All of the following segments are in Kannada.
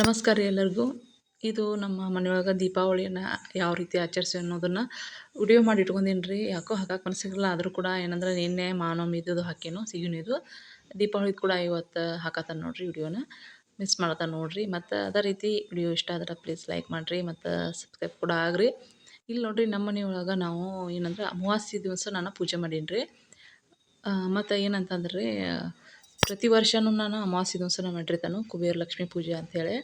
ನಮಸ್ಕಾರ ರೀ ಎಲ್ಲರಿಗೂ. ಇದು ನಮ್ಮ ಮನೆಯೊಳಗೆ ದೀಪಾವಳಿಯನ್ನು ಯಾವ ರೀತಿ ಆಚರಿಸಿ ಅನ್ನೋದನ್ನು ವಿಡಿಯೋ ಮಾಡಿ ಇಟ್ಕೊಂಡೀನಿ ರೀ ಯಾಕೋ ಹಾಕಕ್ಕೆ ಮನಸ್ಸಿರಲಿಲ್ಲ ಆದರೂ ಕೂಡ ಏನಂದ್ರೆ ನಿನ್ನೆ ಮಾನವಮಿ ಇದ್ದದು ಹಾಕೇನು ಸಿಗಿನಿದು ದೀಪಾವಳಿ ಕೂಡ ಇವತ್ತು ಹಾಕತ್ತಾನ ನೋಡಿರಿ ವಿಡಿಯೋನ ಮಿಸ್ ಮಾಡತ್ತ ನೋಡಿರಿ. ಮತ್ತು ಅದೇ ರೀತಿ ವಿಡಿಯೋ ಇಷ್ಟ ಆದ್ರೆ ಪ್ಲೀಸ್ ಲೈಕ್ ಮಾಡಿರಿ ಮತ್ತು ಸಬ್ಸ್ಕ್ರೈಬ್ ಕೂಡ ಆಗ್ರಿ. ಇಲ್ಲಿ ನೋಡಿರಿ ನಮ್ಮ ಮನೆಯೊಳಗೆ ನಾವು ಏನಂದ್ರೆ ಅಮಾವಾಸ್ಯೆ ದಿವಸ ನಾನು ಪೂಜೆ ಮಾಡೀನಿ ರೀ ಮತ್ತು ಏನಂತಂದ್ರೆ ಪ್ರತಿ ವರ್ಷವೂ ನಾನು ಅಮಾವಾಸ್ಯೆ ದಿವಸನ ಮಾಡಿರ್ತಾನು, ಕುಬೇರ ಲಕ್ಷ್ಮಿ ಪೂಜೆ ಅಂಥೇಳಿ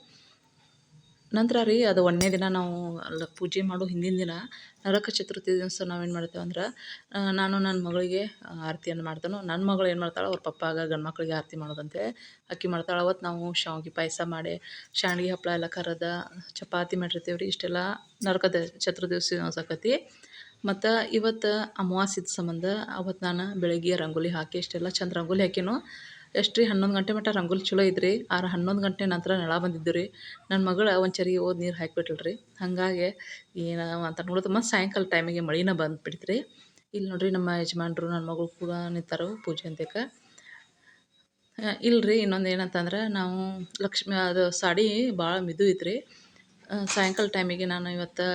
ನಂತರ ರೀ ಅದು ಒಂದನೇ ದಿನ ನಾವು ಅಲ್ಲ ಪೂಜೆ ಮಾಡೋ ಹಿಂದಿನ ದಿನ ನರಕ ಚತುರ್ಥಿ ದಿವಸ ನಾವೇನು ಮಾಡ್ತೇವೆ ಅಂದ್ರೆ ನಾನು ನನ್ನ ಮಗಳಿಗೆ ಆರತಿಯನ್ನು ಮಾಡ್ತಾನು. ನನ್ನ ಮಗಳು ಏನು ಮಾಡ್ತಾಳೆ ಅವ್ರ ಪಪ್ಪಾಗ ಗಂಡು ಮಕ್ಕಳಿಗೆ ಆರತಿ ಮಾಡೋದಂತೆ. ಅಕ್ಕಿ ಮಾಡ್ತಾಳೆ ಅವತ್ತು ನಾವು ಶಾವಿಗೆ ಪಾಯಸ ಮಾಡಿ ಶಾವಿಗೆ ಹಪ್ಪಳ ಎಲ್ಲ ಕರದ ಚಪಾತಿ ಮಾಡಿರ್ತೀವಿ ರೀ, ಇಷ್ಟೆಲ್ಲ ನರಕದ ಚತುರ್ದಿವಸ ಅನ್ಸಕತಿ ಮತ್ತು ಇವತ್ತು ಅಮಾವಾಸ್ಯದ ಸಂಬಂಧ ಅವತ್ತು ನಾನು ಬೆಳಗ್ಗೆ ರಂಗೋಲಿ ಹಾಕಿ, ಇಷ್ಟೆಲ್ಲ ಚಂದ ರಂಗೋಲಿ ಹಾಕಿನೋ. ಎಷ್ಟು ರೀ ಹನ್ನೊಂದು ಗಂಟೆ ಮಟ್ಟ ರಂಗೋಲಿ ಚಲೋ ಇದ್ರಿ ಆರು ಹನ್ನೊಂದು ಗಂಟೆ ನಂತರ ನೆಳ ಬಂದಿದ್ದು ರೀ ನನ್ನ ಮಗಳು ಒಂದು ಚರಿಗೆ ಹೋದ ನೀರು ಹಾಕಿಬಿಟ್ಲು ರೀ ಹಾಗಾಗಿ ಏನು ಅಂತ ನೋಡಿದ್ರೆ ಮತ್ತು ಸಾಯಂಕಾಲ ಟೈಮಿಗೆ ಮಳಿನ ಬಂದುಬಿಡ್ತು ರೀ ಇಲ್ಲಿ ನೋಡಿರಿ ನಮ್ಮ ಯಜಮಾನ್ರು ನನ್ನ ಮಗಳು ಕೂಡ ನಿಂತಾರೆ ಪೂಜೆ ಅಂತಕ್ಕೆ ಇಲ್ಲರಿ ಇನ್ನೊಂದು ಏನಂತಂದ್ರೆ ನಾವು ಲಕ್ಷ್ಮಿ, ಅದು ಸಾಡಿ ಭಾಳ ಮಿದು ಐತ್ರಿ. ಸಾಯಂಕಾಲ ಟೈಮಿಗೆ ನಾನು ಇವತ್ತು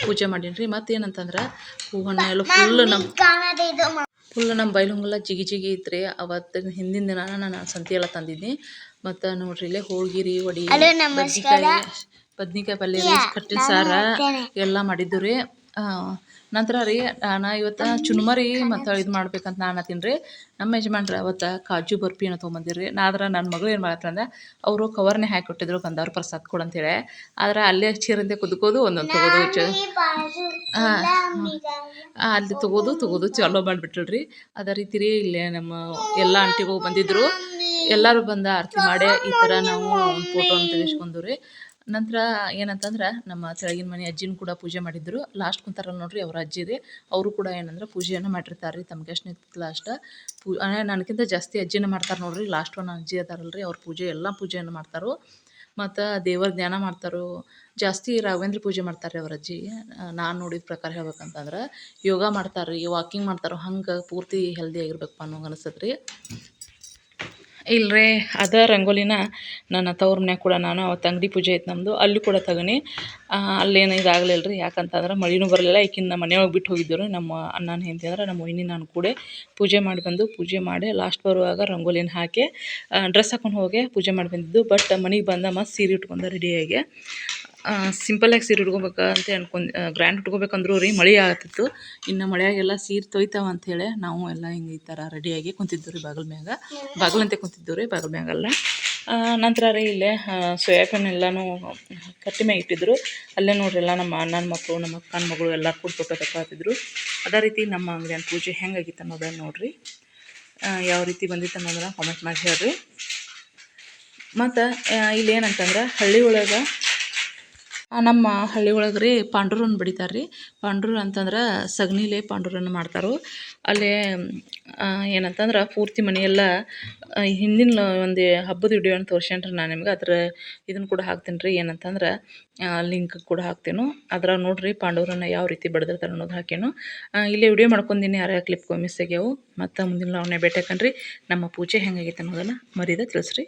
ಪೂಜೆ ಮಾಡೀನಿ ರೀ ಮತ್ತೇನಂತಂದ್ರೆ ಹೂವನ್ನ ಎಲ್ಲ ಫುಲ್ ನಮ್ಮ ಫುಲ್ ನಮ್ಮ ಬೈಲುಂಗಲ ಜಿಗಿ ಜಿಗಿ ಇತ್ತು ಅವತ್ತಿನ ಹಿಂದಿನ ದಿನ ನಾನು ಸಂತಿ ಎಲ್ಲ ತಂದಿದ್ನಿ. ಮತ್ತು ನೋಡ್ರಿ ಇಲ್ಲೇ ಹೋಳ್ಗಿರಿ ವಡಿ ಬದ್ನಿಕಾಯಿ ಬದ್ನಿಕಾಯಿ ಪಲ್ಯ ಕಟ್ಟಿನ ಸಾರ ಎಲ್ಲ ಮಾಡಿದ್ದು ರೀ. ನಂತರ ರೀ ನಾನು ಇವತ್ತು ಚುನ್ಮರಿ ಮತ್ತು ಇದು ಮಾಡ್ಬೇಕಂತ ನಾನು ತಿನ್ರಿ ನಮ್ಮ ಯಜಮಾನ್ರು ಅವತ್ತು ಕಾಜು ಬರ್ಫಿನ ತೊಗೊಂಬಂದಿರಿ ನಾ ಆದ್ರೆ ನನ್ನ ಮಗಳು ಏನು ಮಾಡತ್ತಂದ್ರೆ ಅವರು ಕವರ್ನೇ ಹಾಕಿ ಕೊಟ್ಟಿದ್ರು ಬಂದವ್ರು ಪ್ರಸಾದ ಕೊಡು ಅಂತೇಳಿ ಆದ್ರೆ ಅಲ್ಲೇ ಚೀರಂತೆ ಕುದ್ಕೋದು, ಒಂದೊಂದು ತೊಗೋದು ಹಾಂ ಅಲ್ಲಿ ತಗೋದು, ತೊಗೋದು ಚಲೋ ಮಾಡಿಬಿಟ್ರಿ ಅದೇ ರೀತಿ ರೀ ಇಲ್ಲೇ ನಮ್ಮ ಎಲ್ಲ ಆಂಟಿಗೂ ಬಂದಿದ್ದರು ಎಲ್ಲರೂ ಬಂದು ಆರತಿ ಮಾಡಿ, ಈ ಥರ ನಾವು ಒಂದು ಫೋಟೋನ ತೆಗೆಸ್ಕೊಂಡು ರೀ. ನಂತರ ಏನಂತಂದ್ರೆ ನಮ್ಮ ತೆಳಗಿನ ಮನೆ ಅಜ್ಜಿನ ಕೂಡ ಪೂಜೆ ಮಾಡಿದ್ರು. ಲಾಸ್ಟ್ ಕುಂತಾರಲ್ಲ ನೋಡ್ರಿ ಅವ್ರ ಅಜ್ಜಿ ರೀ. ಅವರು ಕೂಡ ಏನಂದ್ರೆ ಪೂಜೆಯನ್ನು ಮಾಡಿರ್ತಾರೆ ರೀ ತಮ್ಗೆ ಎಷ್ಟು ನಿಂತು ಲಾಸ್ಟ್ ಪೂ ನನಗಿಂತ ಜಾಸ್ತಿ ಅಜ್ಜಿನ ಮಾಡ್ತಾರೆ ನೋಡ್ರಿ. ಲಾಸ್ಟ್ ಒನ್ ಅಜ್ಜಿ ಅದಾರಲ್ರಿ. ಅವ್ರ ಪೂಜೆ ಎಲ್ಲ ಪೂಜೆಯನ್ನು ಮಾಡ್ತಾರೋ. ಮತ್ತು ದೇವರ ಧ್ಯಾನ ಮಾಡ್ತಾರೋ. ಜಾಸ್ತಿ ರಾಘವೇಂದ್ರ ಪೂಜೆ ಮಾಡ್ತಾರೆ ಅವ್ರ ಅಜ್ಜಿ. ನಾನು ನೋಡಿದ ಪ್ರಕಾರ ಹೇಳ್ಬೇಕಂತಂದ್ರೆ ಯೋಗ ಮಾಡ್ತಾರೆ ರೀ ವಾಕಿಂಗ್ ಮಾಡ್ತಾರೋ, ಹಂಗೆ ಪೂರ್ತಿ ಹೆಲ್ದಿ ಆಗಿರ್ಬೇಕಪ್ಪ ಅನ್ನೋಂಗೆ ಅನಿಸ್ತದೆ ರೀ ಇಲ್ಲರಿ ಅದ ರಂಗೋಲಿನ ನನ್ನ ತವ್ರ ಮನ್ಯಾಗ ಕೂಡ ನಾನು ಅವತ್ತು ಅಂಗಡಿ ಪೂಜೆ ಐತೆ ನಮ್ಮದು ಅಲ್ಲಿ ಕೂಡ ತಗನಿ. ಅಲ್ಲೇನು ಇದಾಗಲಿಲ್ಲ ರೀ ಯಾಕಂತಂದ್ರೆ ಮಳೆನೂ ಬರಲಿಲ್ಲ, ಈಕಿನ ಮನೆಯೊಳಗೆ ಬಿಟ್ಟು ಹೋಗಿದ್ದರು, ನಮ್ಮ ಅಣ್ಣನ ಹೆಂಡತಿ ಅಂದ್ರೆ, ನಮ್ಮ ವೈನಿ ನಾನು ಕೂಡ ಪೂಜೆ ಮಾಡಿ ಬಂದು, ಪೂಜೆ ಮಾಡಿ ಲಾಸ್ಟ್ ಬರುವಾಗ ರಂಗೋಲಿನ ಹಾಕಿ ಡ್ರೆಸ್ ಹಾಕೊಂಡು ಹೋಗಿ ಪೂಜೆ ಮಾಡಿ ಬಂದಿದ್ದು ಬಟ್ ಮನೆಗೆ ಬಂದ ಮತ್ತು ಸೀರೆ ಇಟ್ಕೊಂಡ ರೆಡಿಯಾಗಿ ಸಿಂಪಲ್ಲಾಗಿ ಸೀರೆ ಉಟ್ಕೋಬೇಕು ಅಂತ ಅನ್ಕೊಂಡು ಗ್ರ್ಯಾಂಡ್ ಉಟ್ಕೊಬೇಕಂದ್ರು ರೀ, ಮಳೆ ಆಗತ್ತಿತ್ತು ಇನ್ನು ಮಳೆಯಾಗೆಲ್ಲ ಸೀರೆ ತೊಯ್ತಾವ ಅಂಥೇಳಿ ನಾವು ಎಲ್ಲ ಹಿಂಗೆ ಈ ಥರ ರೆಡಿಯಾಗಿ ಕುಂತಿದ್ದು ರೀ ಬಾಗಿಲ ಮ್ಯಾಗ. ಬಾಗಿಲಂತೆ ಕುಂತಿದ್ದು ರೀ, ಬಾಗಿಲ ಮ್ಯಾಗಲ್ಲ. ನಂತರ ರೀ ಇಲ್ಲೇ ಸೋಯಾಬೀನ್ ಎಲ್ಲನೂ ಕಟ್ಟಿ ಮ್ಯಾಗ ಇಟ್ಟಿದ್ರು. ಅಲ್ಲೇ ನೋಡ್ರಿ ಎಲ್ಲ ನಮ್ಮ ಅಣ್ಣನ ಮಕ್ಕಳು ನಮ್ಮ ಅಕ್ಕನ ಮಗಳು ಎಲ್ಲ ಕೂಡ ಫೋಟೋ ತಗೊಳ್ತಿದ್ರು ಅದೇ ರೀತಿ ನಮ್ಮ ಅಂಗಡಿಯ ಪೂಜೆ ಹೆಂಗಾಗಿತ್ತು ಅನ್ನೋದನ್ನು ನೋಡಿರಿ. ಯಾವ ರೀತಿ ಬಂದಿತ್ತು ಅನ್ನೋದನ್ನ ಕಾಮೆಂಟ್ ಮಾಡಿ ಹೇಳ್ರಿ. ಮತ್ತು ಇಲ್ಲಿ ಏನಂತಂದ್ರೆ ಹಳ್ಳಿ ಒಳಗೆ ನಮ್ಮ ಹಳ್ಳಿ ಒಳಗೆ ರೀ ಪಾಂಡುರನ್ನ ಬಡಿತಾರೆ ರೀ. ಪಾಂಡುರ ಅಂತಂದ್ರೆ ಸಗಣಿಲೇ ಪಾಂಡುರನ್ನ ಮಾಡ್ತಾರೆ. ಅಲ್ಲಿ ಏನಂತಂದ್ರೆ ಪೂರ್ತಿ ಮನೆಯೆಲ್ಲ ಹಿಂದಿನ ಒಂದು ಹಬ್ಬದ ವಿಡಿಯೋನ ತೋರ್ಸ್ಯಾನ್ರಿ ನಾನು ನಿಮ್ಗೆ. ಅದ್ರ ಇದನ್ನು ಕೂಡ ಹಾಕ್ತೀನಿ ರೀ. ಏನಂತಂದ್ರೆ ಲಿಂಕ್ ಕೂಡ ಹಾಕ್ತೇನೆ. ಅದ್ರಾಗ ನೋಡಿರಿ ಪಾಂಡವರನ್ನ ಯಾವ ರೀತಿ ಬಡ್ದಿರ್ತಾರೆ ಅನ್ನೋದು ಹಾಕೇನು ಇಲ್ಲೇ ವಿಡಿಯೋ ಮಾಡ್ಕೊಂದಿನಿ ಯಾರ್ಯಾರು ಕ್ಲಿಪ್ ಮಿಸ್ ಆಗ್ಯಾವು. ಮತ್ತು ಮುಂದಿನ ಲಾವಣ್ಯ ಭೇಟಿ ನಮ್ಮ ಪೂಜೆ ಹೆಂಗಾಗೈತೆ ಅನ್ನೋದನ್ನು ಮರೀದ ತಿಳಿಸ್ರಿ.